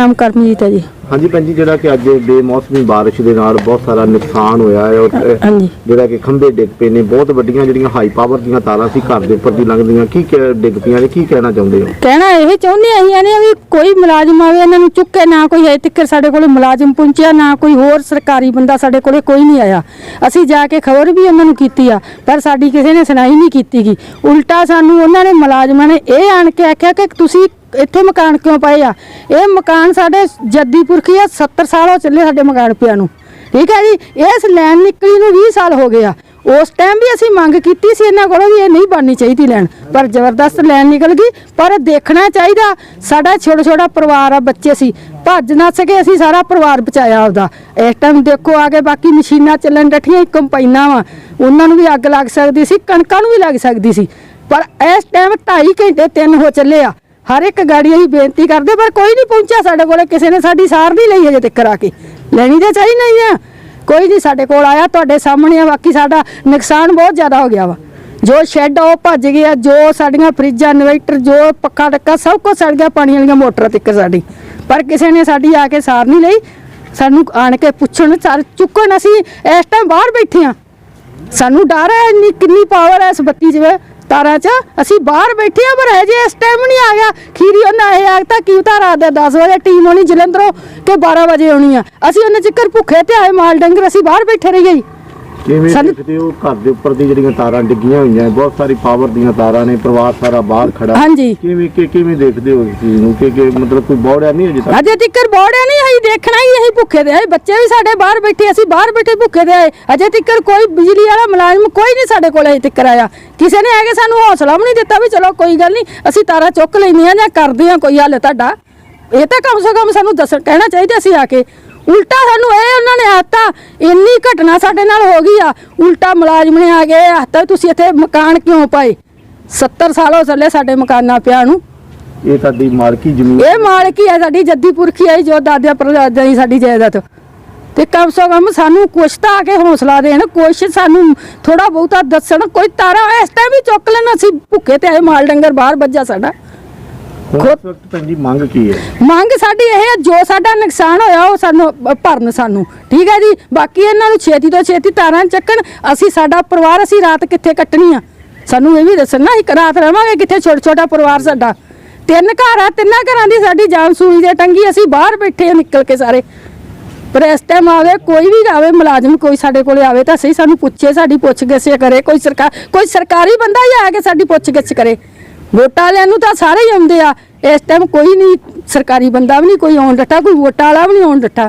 ਨਾਮ ਕਰਮਜੀਤ ਹੈ ਜੀ। ਹਾਂਜੀ ਭੈਣ ਜੀ ਜਿਹੜਾ ਕਿ ਅੱਜ ਬੇਮੌਸਮੀ ਬਾਰਿਸ਼ ਦੇ ਨਾਲ ਬਹੁਤ ਸਾਰਾ ਨੁਕਸਾਨ ਹੋਇਆ ਹੈ ਔਰ ਹਾਂਜੀ। ਜਿਹੜਾ ਕਿ ਖੰਭੇ ਡਿੱਗ ਪਏ ਨੇ ਬਹੁਤ ਵੱਡੀਆਂ ਜਿਹੜੀਆਂ ਹਾਈ ਪਾਵਰ ਦੀਆਂ ਤਾਰਾਂ ਸੀ ਘਰ ਦੇ ਉੱਪਰ ਦੀ ਲੰਘਦੀਆਂ ਕੀ ਕਹਿ- ਡਿੱਗ ਪਈਆਂ ਨੇ ਕੀ ਕਹਿਣਾ ਚਾਹੁੰਦੇ ਹੋ? ਕਹਿਣਾ ਇਹ ਚਾਹੁੰਦੇ ਅਸੀਂ ਨੇ ਵੀ ਕੋਈ ਮੁਲਾਜ਼ਮ ਆਵੇ ਇਹਨਾਂ ਨੂੰ ਚੁੱਕੇ ਨਾ ਕੋਈ ਹਜੇ ਤੱਕ ਸਾਡੇ ਕੋਲ ਮੁਲਾਜ਼ਮ ਪਹੁੰਚਿਆ ਨਾ ਕੋਈ ਹੋਰ ਸਰਕਾਰੀ ਬੰਦਾ ਸਾਡੇ ਕੋਲੇ ਕੋਈ ਨਹੀਂ ਆਇਆ। ਅਸੀਂ ਜਾ ਕੇ ਖਬਰ ਵੀ ਉਹਨਾਂ ਨੂੰ ਕੀਤੀ ਆ ਪਰ ਸਾਡੀ ਕਿਸੇ ਨੇ ਸੁਣਾਈ ਨਹੀਂ ਕੀਤੀਗੀ। ਉਲਟਾ ਸਾਨੂੰ ਉਹਨਾਂ ਨੇ ਮੁਲਾਜ਼ਮਾਂ ਨੇ ਇਹ ਆਣ ਕੇ ਆਖਿਆ ਕਿ ਤੁਸੀਂ ਇੱਥੇ ਮਕਾਨ ਕਿਉਂ ਪਏ ਆ? ਇਹ ਮਕਾਨ ਸਾਡੇ ਜੱਦੀ ਪੁਰਖੀ ਆ 70 ਸਾਲ ਹੋ ਚੱਲੇ ਸਾਡੇ ਮਕਾਨ ਪਿਆ ਨੂੰ। ਠੀਕ ਹੈ ਜੀ? ਇਸ ਲੈਣ ਨਿਕਲੀ ਨੂੰ 20 ਸਾਲ ਹੋ ਗਏ ਆ। ਉਸ ਟਾਈਮ ਵੀ ਅਸੀਂ ਮੰਗ ਕੀਤੀ ਸੀ ਇਹਨਾਂ ਕੋਲੋਂ ਵੀ ਇਹ ਨਹੀਂ ਬਣਨੀ ਚਾਹੀਦੀ ਲੈਣ। ਪਰ ਜ਼ਬਰਦਸਤ ਲੈਣ ਨਿਕਲ ਗਈ। ਪਰ ਦੇਖਣਾ ਚਾਹੀਦਾ, ਸਾਡਾ ਛੋਟਾ ਛੋਟਾ ਪਰਿਵਾਰ ਆ, ਬੱਚੇ ਸੀ। ਭੱਜ ਨਾ ਸਕੇ ਅਸੀਂ ਸਾਰਾ ਪਰਿਵਾਰ ਬਚਾਇਆ ਆਪਦਾ। ਇਸ ਟਾਈਮ ਦੇਖੋ ਆ ਕੇ ਬਾਕੀ ਮਸ਼ੀਨਾਂ ਚੱਲਣ ਡੱਠੀਆਂ ਕੰਪਾਈਨਾਂ ਵਾ। ਉਹਨਾਂ ਨੂੰ ਵੀ ਅੱਗ ਲੱਗ ਸਕਦੀ ਸੀ, ਕਣਕਾਂ ਨੂੰ ਵੀ ਲੱਗ ਸਕਦੀ ਸੀ। ਪਰ ਇਸ ਟਾਈਮ 2.5 ਘੰਟੇ ਤਿੰਨ ਹੋ ਚੱਲੇ ਆ। ਹਰ ਇੱਕ ਗਾੜੀ ਅਸੀਂ ਬੇਨਤੀ ਕਰਦੇ, ਪਰ ਕੋਈ ਨਹੀਂ ਪਹੁੰਚਿਆ ਸਾਡੇ ਕੋਲੇ, ਕਿਸੇ ਨੇ ਸਾਡੀ ਸਾਰ ਨਹੀਂ ਲਈ ਅਜੇ ਤੱਕ ਆ ਕੇ। ਲੈਣੀ ਤਾਂ ਚਾਹੀ ਨਹੀਂ ਆ। ਕੋਈ ਨਹੀਂ ਸਾਡੇ ਕੋਲ ਆਇਆ, ਤੁਹਾਡੇ ਸਾਹਮਣੇ ਆ, ਬਾਕੀ ਸਾਡਾ ਨੁਕਸਾਨ ਬਹੁਤ ਜ਼ਿਆਦਾ ਹੋ ਗਿਆ ਵਾ। ਜੋ ਸ਼ੈੱਡ ਆ, ਉਹ ਭੱਜ ਗਿਆ ਜੋ ਸਾਡੀਆਂ ਫਰਿੱਜਾਂ ਇਨਵੇਟਰ ਜੋ ਪੱਖਾ ਟੱਕਾ, ਸਭ ਕੁਝ ਸੜ ਗਿਆ ਪਾਣੀ ਵਾਲੀਆਂ ਮੋਟਰਾਂ ਤੱਕ ਸਾਡੀ। ਪਰ ਕਿਸੇ ਨੇ ਸਾਡੀ ਆ ਕੇ ਸਾਰ ਨਹੀਂ ਲਈ। ਸਾਨੂੰ ਆਣ ਕੇ ਪੁੱਛਣ ਸਰ ਚੁੱਕਣ ਅਸੀਂ, ਇਸ ਟਾਈਮ ਬਾਹਰ ਬੈਠੇ ਆ। ਸਾਨੂੰ ਡਰ ਹੈ, ਇੰਨੀ ਕਿੰਨੀ ਪਾਵਰ ਹੈ ਇਸ ਬੱਤੀ 'ਚ ਤਾਰਾਂ 'ਚ। ਅਸੀਂ ਬਾਹਰ ਬੈਠੇ ਆ ਪਰ ਹਜੇ ਇਸ ਟਾਈਮ ਨਹੀਂ ਆ ਗਿਆ। ਖੀਰੀ ਉਹਨਾਂ ਇਹ ਆਖਤਾ ਕੀ ਉਤਾਰ ਰਾਤ 10 ਵਜੇ ਟੀਮ ਆਉਣੀ ਜਲੰਧਰੋਂ ਕਿ 12 ਵਜੇ ਆਉਣੀ ਆ। ਅਸੀਂ ਉਹਨਾਂ ਚਿਕਰ ਭੁੱਖੇ ਤੇ ਆਏ, ਮਾਲ ਡੰਗਰ, ਅਸੀਂ ਬਾਹਰ ਬੈਠੇ ਰਹੀਏ ਕਿਵੇਂ ਸਾਨੂੰ- ਦੇਖਦੇ ਹੋ? ਘਰ ਦੇ ਉੱਪਰ ਦੀ ਜਿਹੜੀਆਂ ਤਾਰਾਂ ਡਿੱਗੀਆਂ ਹੋਈਆਂ ਨੇ, ਬਹੁਤ ਸਾਰੀ ਪਾਵਰ ਦੀਆਂ ਤਾਰਾਂ ਨੇ ਪਰਿਵਾਰ ਸਾਰਾ ਬਾਹਰ ਖੜਾ। ਹਾਂਜੀ। ਕਿਵੇਂ ਕਿ ਕਿਵੇਂ ਦੇਖਦੇ ਹੋ ਇਸ ਚੀਜ਼ ਨੂੰ? ਕਿ ਕਿ ਮਤਲਬ ਕੋਈ ਬੌੜਿਆ ਨਹੀਂ ਅਜੇ ਤੱਕ? ਅਜੇ ਤੱਕਰ ਬੋੜਿਆ ਨਹੀਂ ਅਸੀਂ ਦੇਖਣਾ ਹੀ ਅਸੀਂ ਭੁੱਖੇ ਦੇ ਆਏ ਬੱਚੇ ਵੀ ਸਾਡੇ ਬਾਹਰ ਬੈਠੇ ਅਸੀਂ ਬਾਹਰ ਬੈਠੇ ਭੁੱਖੇ ਦੇ ਆਏ। ਅਜੇ ਤੱਕਰ ਕੋਈ ਬਿਜਲੀ ਵਾਲਾ ਮੁਲਾਜ਼ਮ ਕੋਈ ਨਹੀਂ ਸਾਡੇ ਕੋਲ ਅਜੇ ਤੱਕਰ ਆਇਆ। ਕਿਸੇ ਨੇ ਆ ਕੇ ਸਾਨੂੰ ਹੌਸਲਾ ਵੀ ਨਹੀਂ ਦਿੱਤਾ ਵੀ ਚਲੋ ਕੋਈ ਗੱਲ ਨਹੀਂ ਅਸੀਂ ਤਾਰਾ ਚੁੱਕ ਲੈਂਦੇ ਆ ਜਾਂ ਕਰਦੇ ਆ ਕੋਈ ਹੱਲ ਤੁਹਾਡਾ। ਇਹ ਤਾਂ ਕਮ ਸੇ ਕਮ ਸਾਨੂੰ ਦੱਸ ਕਹਿਣਾ ਚਾਹੀਦਾ ਸੀ ਆ ਕੇ। ਉਲਟਾ ਸਾਨੂੰ ਇਹ ਉਹਨਾਂ ਨੇ ਆਤਾ ਇੰਨੀ ਘਟਨਾ ਸਾਡੇ ਨਾਲ ਹੋ ਗਈ ਆ ਉਲਟਾ ਮੁਲਾਜ਼ਮ ਨੇ ਆ ਕੇ ਆਤਾ ਤੁਸੀਂ ਇੱਥੇ ਮਕਾਨ ਕਿਉਂ ਪਾਏ? 70 ਸਾਲ ਹੋ ਚੱਲੇ ਸਾਡੇ ਮਕਾਨਾਂ ਪਿਆ ਨੂੰ। ਇਹ ਤੁਹਾਡੀ ਮਾਲਕੀ ਜ਼ਮੀਨ ਇਹ ਮਾਲਕੀ ਹੈ ਸਾਡੀ ਜੱਦੀ ਪੁਰਖੀ ਹੈ ਜੋ ਦਾਦਿਆਂ ਪਰਦਾਦਿਆਂ ਦੀ ਸਾਡੀ ਜਾਇਦਾਦ। ਤੇ ਕਮ ਸੋ ਕਮ ਸਾਨੂੰ ਕੁਛ ਤਾਂ ਆ ਕੇ ਹੌਸਲਾ ਦੇਣ ਕੁਛ ਸਾਨੂੰ ਥੋੜਾ ਬਹੁਤਾ ਦੱਸਣ ਕੋਈ ਤਾਰਾ ਇਸ ਟਾਈਮ ਵੀ ਚੁੱਕ ਲੈਣ ਅਸੀਂ ਭੁੱਖੇ ਤੇ ਆਏ ਮਾਲ ਡੰਗਰ ਬਾਹਰ ਵੱਜਾ ਸਾਡਾ। ਵਕਤ ਮੰਗ ਕੀ ਹੈ? ਮੰਗ ਸਾਡੀ ਇਹ ਹੈ ਜੋ ਸਾਡਾ ਨੁਕਸਾਨ ਹੋਇਆ ਉਹ ਸਾਨੂੰ ਭਰਨ ਸਾਨੂੰ। ਠੀਕ ਹੈ ਜੀ? ਬਾਕੀ ਇਹਨਾਂ ਨੂੰ ਛੇਤੀ ਤੋਂ ਛੇਤੀ ਤਾਰਾਂ ਚੱਕਣ ਅਸੀਂ ਸਾਡਾ ਪਰਿਵਾਰ ਅਸੀਂ ਰਾਤ ਕਿੱਥੇ ਕੱਟਣੀ ਆ? ਸਾਨੂੰ ਇਹ ਵੀ ਦੱਸਣਾ ਅਸੀਂ ਰਾਤ ਰਵਾਂਗੇ ਕਿੱਥੇ ਛੋਟਾ ਛੋਟਾ ਪਰਿਵਾਰ ਸਾਡਾ? ਤਿੰਨ ਘਰ ਆ ਤਿੰਨਾਂ ਘਰਾਂ ਦੀ ਸਾਡੀ ਜਾਨ ਸੂਈ ਦੇ ਟੰਗੀ ਅਸੀਂ ਬਾਹਰ ਬੈਠੇ ਆ ਨਿਕਲ ਕੇ ਸਾਰੇ। ਪਰ ਇਸ ਟਾਈਮ ਆਵੇ ਕੋਈ ਵੀ ਆਵੇ ਮੁਲਾਜ਼ਮ ਕੋਈ ਸਾਡੇ ਕੋਲੇ ਆਵੇ ਤਾਂ ਸਹੀ ਸਾਨੂੰ ਪੁੱਛੇ ਸਾਡੀ ਪੁੱਛ ਗਿੱਛ ਕਰੇ ਕੋਈ ਸਰਕਾਰ ਕੋਈ ਸਰਕਾਰੀ ਬੰਦਾ ਹੀ ਆ ਕੇ ਸਾਡੀ ਪੁੱਛ ਗਿੱਛ ਕਰੇ। ਵੋਟਾਂ ਵਾਲਿਆਂ ਨੂੰ ਤਾਂ ਸਾਰੇ ਹੀ ਆਉਂਦੇ ਆ। ਇਸ ਟਾਈਮ ਕੋਈ ਨਹੀਂ, ਸਰਕਾਰੀ ਬੰਦਾ ਵੀ ਨਹੀਂ ਕੋਈ ਆਉਣ ਡੱਟਾ ਕੋਈ ਵੋਟਾਂ ਵਾਲਾ ਵੀ ਨਹੀਂ ਆਉਣ ਡੱਟਾ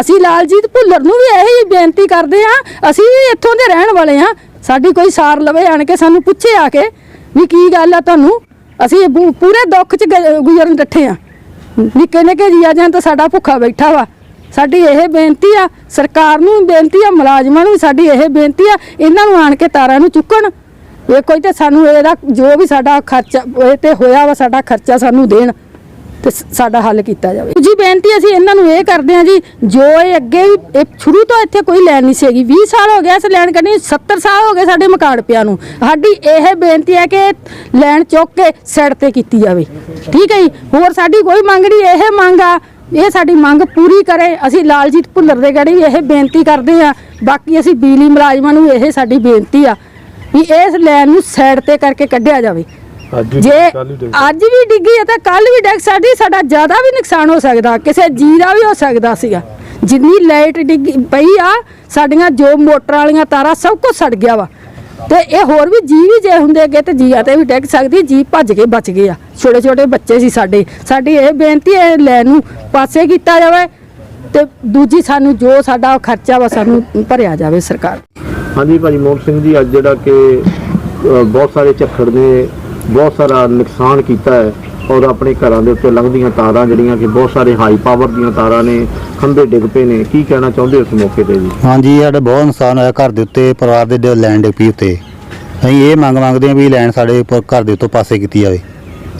ਅਸੀਂ ਲਾਲਜੀਤ ਭੁੱਲਰ ਨੂੰ ਵੀ ਇਹੀ ਬੇਨਤੀ ਕਰਦੇ ਆ, ਅਸੀਂ ਵੀ ਇੱਥੋਂ ਦੇ ਰਹਿਣ ਵਾਲੇ ਆ। ਸਾਡੀ ਕੋਈ ਸਾਰ ਲਵੇ, ਆਣ ਕੇ ਸਾਨੂੰ ਪੁੱਛੇ ਆ ਕੇ ਵੀ ਕੀ ਗੱਲ ਆ ਤੁਹਾਨੂੰ। ਅਸੀਂ ਪੂਰੇ ਦੁੱਖ 'ਚ ਗੁਜ਼ਰਨ ਡੱਠੇ ਆ। ਨਿੱਕੇ ਨਿੱਕੇ ਜੀਆ ਜਾਂ ਤਾਂ ਸਾਡਾ ਭੁੱਖਾ ਬੈਠਾ ਵਾ। ਸਾਡੀ ਇਹ ਬੇਨਤੀ ਆ, ਸਰਕਾਰ ਨੂੰ ਵੀ ਬੇਨਤੀ ਆ, ਮੁਲਾਜ਼ਮਾਂ ਨੂੰ ਸਾਡੀ ਇਹ ਬੇਨਤੀ ਆ, ਇਹਨਾਂ ਨੂੰ ਆਣ ਕੇ ਤਾਰਾਂ ਨੂੰ ਚੁੱਕਣ। ਇਹ ਕੋਈ ਤੇ ਸਾਨੂੰ ਇਹਦਾ ਜੋ ਵੀ ਸਾਡਾ ਖਰਚਾ, ਇਹ ਤੇ ਹੋਇਆ ਵਾ, ਸਾਡਾ ਖਰਚਾ ਸਾਨੂੰ ਦੇਣ ਤੇ ਸ- ਸਾਡਾ ਹੱਲ ਕੀਤਾ ਜਾਵੇ। ਜੀ ਬੇਨਤੀ ਅਸੀਂ ਇਹਨਾਂ ਨੂੰ ਇਹ ਕਰਦੇ ਹਾਂ ਜੀ, ਜੋ ਇਹ ਅੱਗੇ ਵੀ, ਇਹ ਸ਼ੁਰੂ ਤੋਂ ਇੱਥੇ ਕੋਈ ਲੈਣ ਨਹੀਂ ਸੀਗੀ 20 ਸਾਲ ਹੋ ਗਏ ਇਸ ਲੈਣ ਕਰਨੀ 70 ਸਾਲ ਹੋ ਗਏ ਸਾਡੇ ਮਕਾਨ ਪਿਆ ਨੂੰ। ਸਾਡੀ ਇਹ ਬੇਨਤੀ ਹੈ ਕਿ ਲੈਣ ਚੁੱਕ ਕੇ ਸਾਈਡ ਤੇ ਕੀਤੀ ਜਾਵੇ। ਠੀਕ ਹੈ ਜੀ? ਹੋਰ ਸਾਡੀ ਕੋਈ ਮੰਗ ਨਹੀਂ, ਇਹ ਮੰਗ ਆ, ਇਹ ਸਾਡੀ ਮੰਗ ਪੂਰੀ ਕਰੇ। ਅਸੀਂ ਲਾਲਜੀਤ ਭੁੱਲਰ ਦੇ ਗੜੀ ਵੀ ਇਹ ਬੇਨਤੀ ਕਰਦੇ ਆ ਬਾਕੀ ਅਸੀਂ ਬਿਜਲੀ ਮੁਲਾਜ਼ਮਾਂ ਨੂੰ ਇਹ ਸਾਡੀ ਬੇਨਤੀ ਆ। ਵੀ ਇਸ ਲੈਣ ਨੂੰ ਸਾਈਡ ਤੇ ਕਰਕੇ ਕੱਢਿਆ ਜਾਵੇ। ਜੇ ਅੱਜ ਵੀ ਡਿੱਗੀ ਹੈ ਤਾਂ ਕੱਲ ਵੀ ਡਿੱਗ ਸਕਦੀ ਸਾਡਾ ਜ਼ਿਆਦਾ ਵੀ ਨੁਕਸਾਨ ਹੋ ਸਕਦਾ ਕਿਸੇ ਜੀ ਦਾ ਵੀ ਹੋ ਸਕਦਾ ਸੀਗਾ। ਜਿੰਨੀ ਲਾਈਟ ਡਿੱਗੀ ਪਈ ਆ ਸਾਡੀਆਂ ਜੋ ਮੋਟਰ ਵਾਲੀਆਂ ਤਾਰਾਂ ਸਭ ਕੁਝ ਸੜ ਗਿਆ ਵਾ। ਤੇ ਇਹ ਹੋਰ ਵੀ ਜੀ ਵੀ ਜੇ ਹੁੰਦੇ ਅੱਗੇ ਤੇ ਜੀਆ ਤੇ ਵੀ ਡਿੱਗ ਸਕਦੀ ਜੀ ਭੱਜ ਕੇ ਬਚ ਗਏ ਆ। ਛੋਟੇ ਛੋਟੇ ਬੱਚੇ ਸੀ ਸਾਡੇ। ਸਾਡੀ ਇਹ ਬੇਨਤੀ ਹੈ ਲੈ ਨੂੰ ਪਾਸੇ ਕੀਤਾ ਜਾਵੇ ਤੇ ਦੂਜੀ ਸਾਨੂੰ ਜੋ ਸਾਡਾ ਖਰਚਾ ਵਾ ਸਾਨੂੰ ਭਰਿਆ ਜਾਵੇ ਸਰਕਾਰ। ਹਾਂਜੀ ਭਾਜੀ ਮੋਹਨ ਸਿੰਘ ਜੀ, ਅੱਜ ਜਿਹੜਾ ਕਿ ਬਹੁਤ ਸਾਰੇ ਝੱਖੜ ਨੇ, ਬਹੁਤ ਸਾਰਾ ਨੁਕਸਾਨ ਕੀਤਾ ਹੈ ਔਰ ਆਪਣੇ ਘਰਾਂ ਦੇ ਉੱਤੇ ਲੰਘਦੀਆਂ ਤਾਰਾਂ ਜਿਹੜੀਆਂ ਕਿ ਬਹੁਤ ਸਾਰੇ ਹਾਈ ਪਾਵਰ ਦੀਆਂ ਤਾਰਾਂ ਨੇ, ਖੰਭੇ ਡਿੱਗ ਪਏ ਨੇ, ਕੀ ਕਹਿਣਾ ਚਾਹੁੰਦੇ ਉਸ ਮੌਕੇ ਤੇ ਜੀ? ਹਾਂਜੀ ਸਾਡਾ ਬਹੁਤ ਨੁਕਸਾਨ ਹੋਇਆ ਘਰ ਦੇ ਉੱਤੇ, ਪਰਿਵਾਰ ਦੇ ਡ- ਲੈਣ ਦੇ ਪੀ ਉੱਤੇ। ਅਸੀਂ ਇਹ ਮੰਗ ਮੰਗਦੇ ਹਾਂ ਵੀ ਲੈਣ ਸਾਡੇ ਘਰ ਦੇ ਉੱਤੋਂ ਪਾਸੇ ਕੀਤੀ ਜਾਵੇ।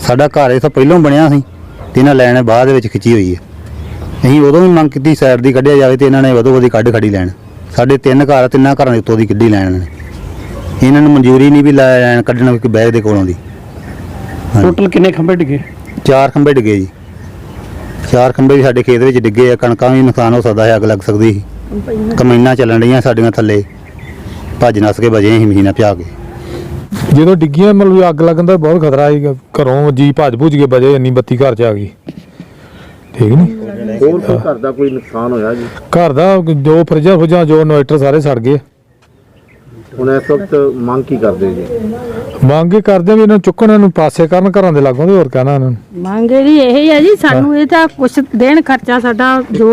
ਸਾਡਾ ਘਰ ਇਹ ਤੋਂ ਪਹਿਲਾਂ ਬਣਿਆ ਸੀ, ਤੇ ਇਹਨਾਂ ਲੈਣ ਬਾਅਦ ਦੇ ਵਿੱਚ ਖਿੱਚੀ ਹੋਈ ਹੈ। ਅਸੀਂ ਉਦੋਂ ਵੀ ਮੰਗ ਕੀਤੀ ਸਾਈਡ ਦੀ ਕੱਢਿਆ ਜਾਵੇ ਤੇ ਇਹਨਾਂ ਨੇ ਵਧੋ ਵਧੀ ਕੱਢ ਖੜੀ ਲੈਣ ਸਾਡੇ ਤਿੰਨ ਘਰ ਆ, ਤਿੰਨਾਂ ਘਰਾਂ ਦੇ ਉੱਤੋਂ ਦੀ ਕੱਢੀ ਲੈਣ ਨੇ। ਇਹਨਾਂ ਨੂੰ ਮਨਜ਼ੂਰੀ ਨਹੀਂ ਵੀ ਲੈਣ ਕੱਢਣ ਕੋਈ ਬੈਗ ਦੇ ਕੋਲੋਂ ਦੀ। ਹਾਂਜੀ। ਟੋਟਲ ਕਿੰਨੇ ਖੰਭੇ ਡਿੱਗੇ? ਚਾਰ ਖੰਭੇ ਡਿੱਗੇ ਜੀ। ਚਾਰ ਖੰਭੇ ਵੀ ਸਾਡੇ ਖੇਤ ਵਿੱਚ ਡਿੱਗੇ ਆ ਕਣਕਾਂ ਵੀ ਨੁਕਸਾਨ ਹੋ ਸਕਦਾ ਹੈ ਅੱਗ ਲੱਗ ਸਕਦੀ ਸੀ। ਕਮੀਨਾਂ ਚੱਲਣ ਡੀਆਂ ਸਾਡੀਆਂ ਥੱਲੇ। ਭੱਜ ਨਸ ਕੇ ਬਜੇ ਅਸੀਂ ਮਸ਼ੀਨਾਂ ਪਿਆ ਕੇ। ਜਦੋਂ ਡਿੱਗੀਆਂ ਮਤਲਬ ਅੱਗ ਲੱਗਣ ਦਾ ਬਹੁਤ ਖਤਰਾ ਸੀ ਘਰੋਂ ਜੀ ਭੱਜ ਭੁੱਜ ਕੇ ਬਜੇ ਇੰਨੀ ਬੱਤੀ ਘਰ ਚ ਆ ਗਈ। ਠੀਕ ਨਹੀਂ ਹੋਰ ਕੋਈ ਘਰ ਦਾ ਕੋਈ ਨੁਕਸਾਨ ਹੋਇਆ ਜੀ? ਘਰ ਦਾ ਜੋ ਫਰਿੱਜਾਂ ਫੁੱਜਾਂ ਜੋ ਇਨਵਰਟਰ ਸਾਰੇ ਸੜ ਗਏ। ਹੁਣ ਇਸ ਵਕਤ ਮੰਗ ਕੀ ਕਰਦੇ ਜੀ? ਮੰਗ ਇਹ ਕਰਦੇ ਆ ਵੀ ਇਹਨਾਂ ਨੂੰ ਚੁੱਕਣ ਇਹਨਾਂ ਨੂੰ ਪਾਸੇ ਕਰਨ ਘਰਾਂ ਦੇ ਲਾਗੋਂ ਤੇ ਹੋਰ ਕਹਿਣਾ ਇਹਨਾਂ ਨੂੰ। ਮੰਗੇ ਇਹ ਹੀ ਹੈ ਜੀ ਸਾਨੂੰ ਇਹ ਤਾਂ ਕੁਛ ਦੇਣ ਖਰਚਾ ਸਾਡਾ ਜੋ